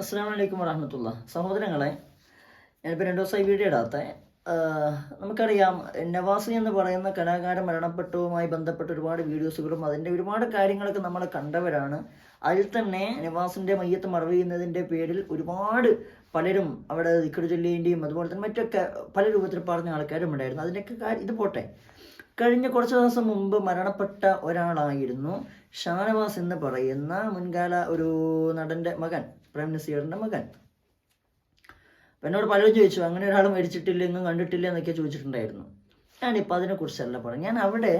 അസ്സാം വലൈക്കും സഹോദരങ്ങളെ ഞാനിപ്പോൾ രണ്ട് ദിവസമായി വീഡിയോ ഇടാത്ത നമുക്കറിയാം നവാസ് എന്ന് പറയുന്ന കലാകാരൻ മരണപ്പെട്ടവുമായി ബന്ധപ്പെട്ട ഒരുപാട് വീഡിയോസുകളും അതിന്റെ ഒരുപാട് കാര്യങ്ങളൊക്കെ നമ്മൾ കണ്ടവരാണ്. അതിൽ തന്നെ നവാസിന്റെ മയ്യത്ത് മറവ് ചെയ്യുന്നതിന്റെ പേരിൽ ഒരുപാട് പലരും അവിടെ ദിക്കറ് ചൊല്ലിന്റെയും അതുപോലെ തന്നെ മറ്റൊക്കെ പല രൂപത്തിൽ പറഞ്ഞ ആൾക്കാരും ഉണ്ടായിരുന്നു. അതിന്റെയൊക്കെ കാര്യം ഇത് പോട്ടെ. കഴിഞ്ഞ കുറച്ച് ദിവസം മുമ്പ് മരണപ്പെട്ട ഒരാളായിരുന്നു ഷാനവാസ് എന്ന് പറയുന്ന മുൻകാല ഒരു നടന്റെ മകൻ. പ്രേം നസീറിന്റെ മകൻ. അപ്പം എന്നോട് പലരും ചോദിച്ചു അങ്ങനെ ഒരാൾ മരിച്ചിട്ടില്ല? എന്നും കണ്ടിട്ടില്ല? എന്നൊക്കെ ചോദിച്ചിട്ടുണ്ടായിരുന്നു. ഞാനിപ്പോൾ അതിനെക്കുറിച്ചല്ല പറഞ്ഞു ഞാൻ അവിടെ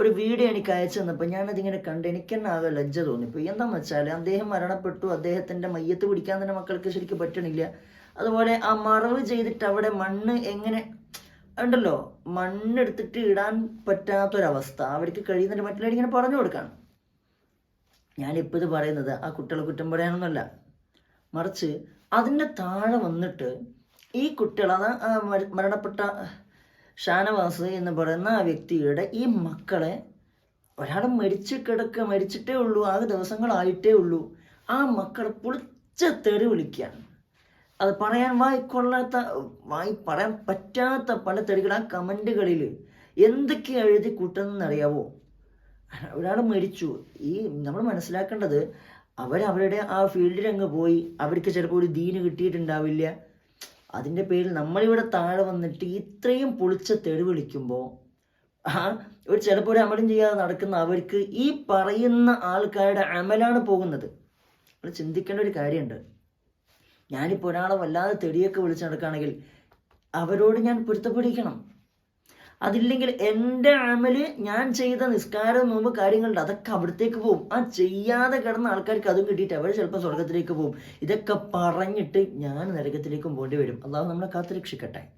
ഒരു വീഡിയോ എനിക്ക് അയച്ചു തന്നപ്പോൾ ഞാനതിങ്ങനെ കണ്ട് എനിക്ക് തന്നെ ആകെ ലജ്ജ തോന്നിപ്പോയി എന്താണെന്ന് വെച്ചാൽ അദ്ദേഹം മരണപ്പെട്ടു. അദ്ദേഹത്തിന്റെ മയ്യത്ത് പിടിക്കാൻ തന്നെ മക്കൾക്ക് ശരിക്കും പറ്റണില്ല. അതുപോലെ ആ മറവ് ചെയ്തിട്ട് അവിടെ മണ്ണ് എങ്ങനെ ഉണ്ടല്ലോ മണ്ണെടുത്തിട്ട് ഇടാൻ പറ്റാത്തൊരവസ്ഥ. അവർക്ക് കഴിയുന്നതിന് മറ്റുള്ളവരിങ്ങനെ പറഞ്ഞു കൊടുക്കാണ്. ഞാനിപ്പോൾ ഇത് പറയുന്നത് ആ കുട്ടികളെ കുറ്റം പറയാനൊന്നുമല്ല. മറിച്ച് അതിന്റെ താഴെ വന്നിട്ട് ഈ കുട്ടികൾ അത് മരണപ്പെട്ട ഷാനവാസ് എന്ന് പറയുന്ന ആ വ്യക്തിയുടെ ഈ മക്കളെ ഒരാൾ മരിച്ചു കിടക്കുക മരിച്ചിട്ടേ ഉള്ളൂ ആകെ ദിവസങ്ങളായിട്ടേ ഉള്ളൂ. ആ മക്കളെ പൊളിച്ച തെറി വിളിക്കുകയാണ്. അത് പറയാൻ വായി കൊള്ളാത്ത വായി പറയാൻ പറ്റാത്ത പല തെറികൾ ആ കമന്റുകളിൽ എന്തൊക്കെ എഴുതി കൂട്ടുന്നറിയാവോ ഒരാൾ മരിച്ചു. ഈ നമ്മൾ മനസ്സിലാക്കേണ്ടത് അവരവരുടെ ആ ഫീൽഡിൽ അങ്ങ് പോയി. അവർക്ക് ചിലപ്പോൾ ഒരു ദീന് കിട്ടിയിട്ടുണ്ടാവില്ല. അതിന്റെ പേരിൽ നമ്മളിവിടെ താഴെ വന്നിട്ട് ഇത്രയും പൊളിച്ച തെറി വിളിക്കുമ്പോൾ ആ ഒരു ചിലപ്പോൾ ഒരു അമലും ചെയ്യാതെ നടക്കുന്ന അവർക്ക് ഈ പറയുന്ന ആൾക്കാരുടെ അമലാണ് പോകുന്നത്. നമ്മൾ ചിന്തിക്കേണ്ട ഒരു കാര്യമുണ്ട്. ഞാനിപ്പോൾ ഒരാളെ വല്ലാതെ തെടിയൊക്കെ വിളിച്ച് നടക്കുകയാണെങ്കിൽ അവരോട് ഞാൻ പൊരുത്തപ്പെടിക്കണം. അതില്ലെങ്കിൽ എന്റെ അമൽ ഞാൻ ചെയ്ത നിസ്കാരം നോമ്പ് കാര്യങ്ങളുണ്ട് അതൊക്കെ അവിടത്തേക്ക് പോകും. ആ ചെയ്യാതെ കിടന്ന ആൾക്കാർക്ക് അതും കിട്ടിയിട്ട് അവർ ചിലപ്പോൾ സ്വർഗത്തിലേക്ക് പോകും. ഇതൊക്കെ പറഞ്ഞിട്ട് ഞാൻ നരകത്തിലേക്കും പോകേണ്ടി വരും. അള്ളാഹു നമ്മളെ കാത്തുരക്ഷിക്കട്ടെ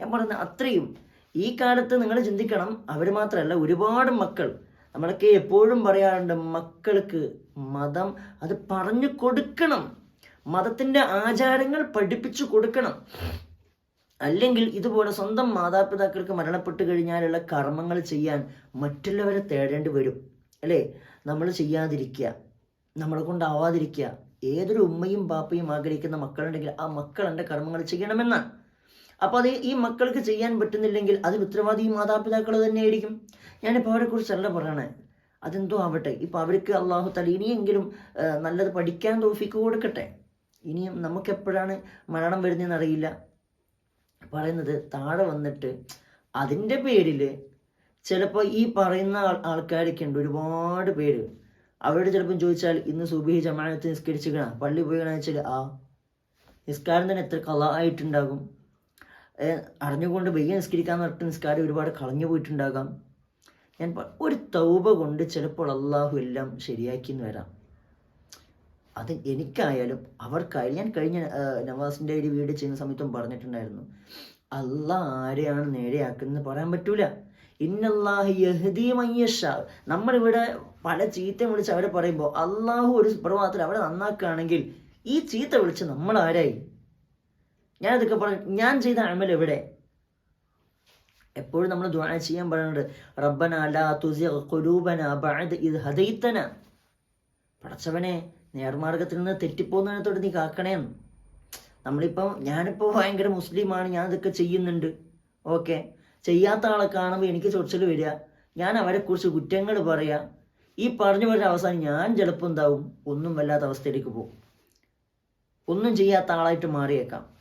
ഞാൻ പറയുന്നത് അത്രയും. ഈ കാലത്ത് നിങ്ങൾ ചിന്തിക്കണം അവർ മാത്രമല്ല ഒരുപാട് മക്കൾ. നമ്മളൊക്കെ എപ്പോഴും പറയാറുണ്ട് മക്കൾക്ക് മതം അത് പറഞ്ഞു കൊടുക്കണം. മതത്തിന്റെ ആചാരങ്ങൾ പഠിപ്പിച്ചു കൊടുക്കണം. അല്ലെങ്കിൽ ഇതുപോലെ സ്വന്തം മാതാപിതാക്കൾക്ക് മരണപ്പെട്ടു കഴിഞ്ഞാലുള്ള കർമ്മങ്ങൾ ചെയ്യാൻ മറ്റുള്ളവരെ തേടേണ്ടി വരും. അല്ലേ? നമ്മൾ ചെയ്യാതിരിക്കുക നമ്മളെ കൊണ്ടാവാതിരിക്കുക ഏതൊരു ഉമ്മയും പാപ്പയും ആഗ്രഹിക്കുന്ന മക്കളുണ്ടെങ്കിൽ ആ മക്കൾ എന്റെ കർമ്മങ്ങൾ ചെയ്യണമെന്നാണ് അപ്പോൾ അത് ഈ മക്കൾക്ക് ചെയ്യാൻ പറ്റുന്നില്ലെങ്കിൽ അതിന് ഉത്തരവാദി ഈ മാതാപിതാക്കൾ തന്നെയായിരിക്കും. ഞാനിപ്പോൾ അവരെക്കുറിച്ചല്ല പറയണേ. അതെന്തോ ആവട്ടെ. ഇപ്പം അവർക്ക് അള്ളാഹു തല ഇനിയെങ്കിലും നല്ലത് പഠിക്കാൻ തോഫിക്ക് കൊടുക്കട്ടെ. ഇനിയും നമുക്കെപ്പോഴാണ് മരണം വരുന്നതെന്ന് അറിയില്ല. പറയുന്നത് താഴെ വന്നിട്ട് അതിന്റെ പേരിൽ ചിലപ്പോൾ ഈ പറയുന്ന ആൾ ആൾക്കാരൊക്കെ ഉണ്ട് ഒരുപാട് പേര്. അവരോട് ചിലപ്പം ചോദിച്ചാൽ ഇന്ന് സുബഹി ജമാനത്ത് നിസ്കരിച്ചിക്കണ പള്ളി പോയി വെച്ചാൽ ആ നിസ്കാരം തന്നെ എത്ര കള ആയിട്ടുണ്ടാകും. അറിഞ്ഞുകൊണ്ട് വെയ്യ നിസ്കരിക്കാൻ പറഞ്ഞിട്ട് നിസ്കാരം ഒരുപാട് കളഞ്ഞു പോയിട്ടുണ്ടാകാം. ഞാൻ ഒരു തൗബ കൊണ്ട് ചിലപ്പോൾ അള്ളാഹു എല്ലാം ശരിയാക്കി എന്ന് വരാം. അത് എനിക്കായാലും അവർക്കായാലും ഞാൻ കഴിഞ്ഞ നവാസിന്റെ ഒരു വീട് ചെയ്യുന്ന സമയത്തും പറഞ്ഞിട്ടുണ്ടായിരുന്നു. അല്ല ആരെയാണ് നേരെയാക്കുന്നത് പറയാൻ പറ്റൂല. ഇന്നല്ലാഹ് യഹ്ദി മയ്യഷ നമ്മളിവിടെ പല ചീത്ത വിളിച്ച് അവരെ പറയുമ്പോൾ അള്ളാഹു ഒരു സുപ്രഭാതത്തിൽ അവരെ നന്നാക്കുകയാണെങ്കിൽ ഈ ചീത്ത വിളിച്ച് നമ്മൾ ആരായി? ഞാൻ ഇതൊക്കെ പറഞ്ഞു ഞാൻ ചെയ്ത അമൽ എവിടെ? എപ്പോഴും നമ്മൾ ദ്വാന ചെയ്യാൻ പറയുന്നുണ്ട്. റബ്ബന ലാ തുസിഗ ഖുലൂബന ബഅദ ഇദ് ഹദൈതന പടച്ചവനെ നേർമാർഗത്തിൽ നിന്ന് തെറ്റിപ്പോകുന്നതിനെ തൊട്ട് നീ കാക്കണേന്ന്. നമ്മളിപ്പം ഞാനിപ്പോൾ ഭയങ്കര മുസ്ലിമാണ് ഞാൻ ഇതൊക്കെ ചെയ്യുന്നുണ്ട്. ഓക്കെ? ചെയ്യാത്ത ആളെ കാണുമ്പോൾ എനിക്ക് ചൊറിച്ചൽ വരിക. ഞാൻ അവരെക്കുറിച്ച് കുറ്റങ്ങൾ പറയുക ഈ പറഞ്ഞു വരുന്ന അവസാനം ഞാൻ ചിലപ്പോൾ എന്താവും? ഒന്നും വല്ലാത്ത അവസ്ഥയിലേക്ക് പോകും. ഒന്നും ചെയ്യാത്ത ആളായിട്ട് മാറിയേക്കാം.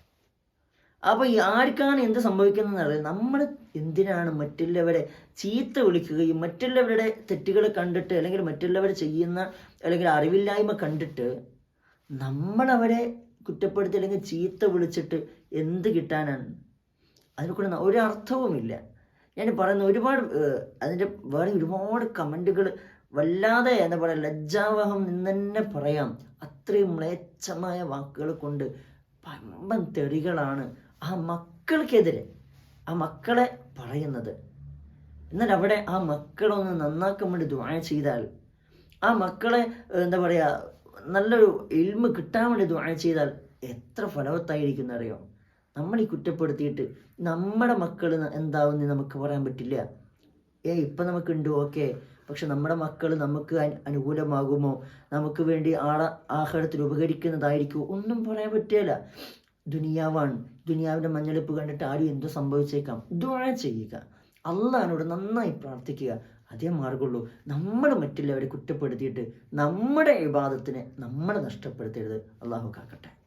അപ്പോൾ ഈ ആർക്കാണ് എന്ത് സംഭവിക്കുന്നതെന്ന് അറിയാം നമ്മൾ എന്തിനാണ് മറ്റുള്ളവരെ ചീത്ത വിളിക്കുകയും മറ്റുള്ളവരുടെ തെറ്റുകൾ കണ്ടിട്ട് അല്ലെങ്കിൽ മറ്റുള്ളവർ ചെയ്യുന്ന അല്ലെങ്കിൽ അറിവില്ലായ്മ കണ്ടിട്ട് നമ്മളവരെ കുറ്റപ്പെടുത്തി അല്ലെങ്കിൽ ചീത്ത വിളിച്ചിട്ട് എന്ത് കിട്ടാനാണ്? അതിനെക്കൊണ്ട് ഒരർത്ഥവുമില്ല ഞാൻ പറയുന്ന ഒരുപാട് അതിന്റെ വേറെ ഒരുപാട് കമന്റുകൾ വല്ലാതെ എന്താ പറയുക ലജ്ജാവഹം എന്ന് തന്നെ പറയാം. അത്രയും മ്ലേച്ഛമായ വാക്കുകൾ കൊണ്ട് പമ്പൻ തെറികളാണ് ആ മക്കൾക്കെതിരെ ആ മക്കളെ പറയുന്നത്. എന്നാൽ അവിടെ ആ മക്കളൊന്ന് നന്നാക്കാൻ വേണ്ടി ദ്വായ ചെയ്താൽ ആ മക്കളെ എന്താ പറയുക നല്ലൊരു ഇൽമ കിട്ടാൻ വേണ്ടി ദ്വായ ചെയ്താൽ എത്ര ഫലവത്തായിരിക്കും എന്നറിയോ നമ്മൾ കുറ്റപ്പെടുത്തിയിട്ട് നമ്മുടെ മക്കൾ എന്താവുമെന്ന് നമുക്ക് പറയാൻ പറ്റില്ല. ഏ ഇപ്പം നമുക്കുണ്ട് ഓക്കെ. പക്ഷെ നമ്മുടെ മക്കൾ നമുക്ക് അന- അനുകൂലമാകുമോ? നമുക്ക് വേണ്ടി ആളെ ആഹാരത്തിൽ ഉപകരിക്കുന്നതായിരിക്കുമോ? ഒന്നും പറയാൻ പറ്റില്ല ദുനിയാവാണ്. ദുനിയാവിന്റെ മഞ്ഞളിപ്പ് കണ്ടിട്ട് ആരും എന്തോ സംഭവിച്ചേക്കാം? ദുആ ചെയ്യുക. അള്ളഹാനോട് നന്നായി പ്രാർത്ഥിക്കുക. അതേ മാർഗമുള്ളൂ. നമ്മൾ മറ്റുള്ളവരെ കുറ്റപ്പെടുത്തിയിട്ട് നമ്മുടെ വിവാദത്തിനെ നമ്മൾ നഷ്ടപ്പെടുത്തരുത്. അള്ളാഹു കാക്കട്ടെ.